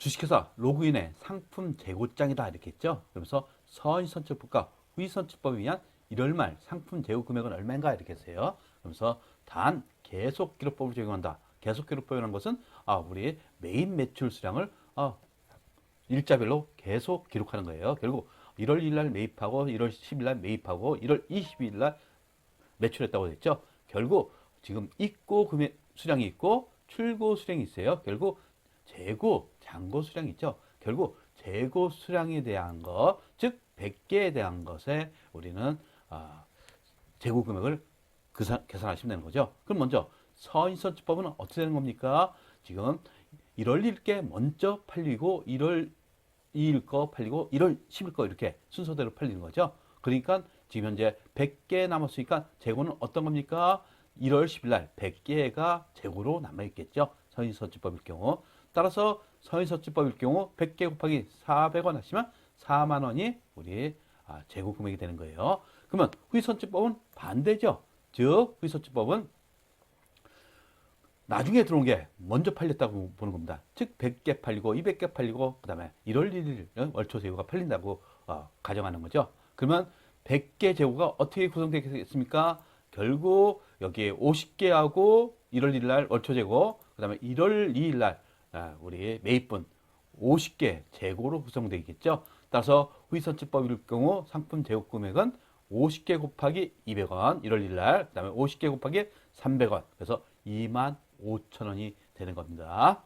주식회사 로그인의 상품 재고장이다 이렇게 했죠. 그러면서 선의선출법과 후의선출법에 의한 1월 말 상품 재고 금액은 얼마인가 이렇게 했어요. 그러면서 단 계속 기록법을 적용한다. 계속 기록법이라는 것은 아 우리 메인 매출 수량을 아, 일자별로 계속 기록하는 거예요. 결국 1월 1일 날 매입하고 1월 10일 날 매입하고 1월 22일 날 매출했다고 했죠. 결국 지금 입고 금액 수량이 있고 출고 수량이 있어요. 결국 재고, 잔고 수량이 있죠. 결국 재고 수량에 대한 것, 즉 100개에 대한 것에 우리는 아, 재고 금액을 계산하시면 되는 거죠. 그럼 먼저 서인선출법은 어떻게 되는 겁니까? 지금 1월 1일께 먼저 팔리고 1월 2일 거 팔리고 1월 10일 거 이렇게 순서대로 팔리는 거죠. 그러니까 지금 현재 100개 남았으니까 재고는 어떤 겁니까? 1월 10일 날 100개가 재고로 남아 있겠죠. 서인서치법일 경우. 따라서 서인서치법일 경우 100개 곱하기 400원 하시면 4만 원이 우리 아, 재고 금액이 되는 거예요. 그러면 후이선치법은 반대죠. 즉 후이선치법은 나중에 들어온 게 먼저 팔렸다고 보는 겁니다. 즉 100개 팔리고 200개 팔리고 그 다음에 1월 1일 월초 재고가 팔린다고 어, 가정하는 거죠. 그러면 100개 재고가 어떻게 구성되겠습니까? 결국 여기에 50개하고 1월 1일 날 월초 재고 그 다음에 1월 2일 날 아, 우리 매입분 50개 재고로 구성되겠죠. 따라서 후이선출법일 경우 상품 재고 금액은 50개 곱하기 200원 1월 1일 날 그 다음에 50개 곱하기 300원 그래서 2만 5천 원이 되는 겁니다.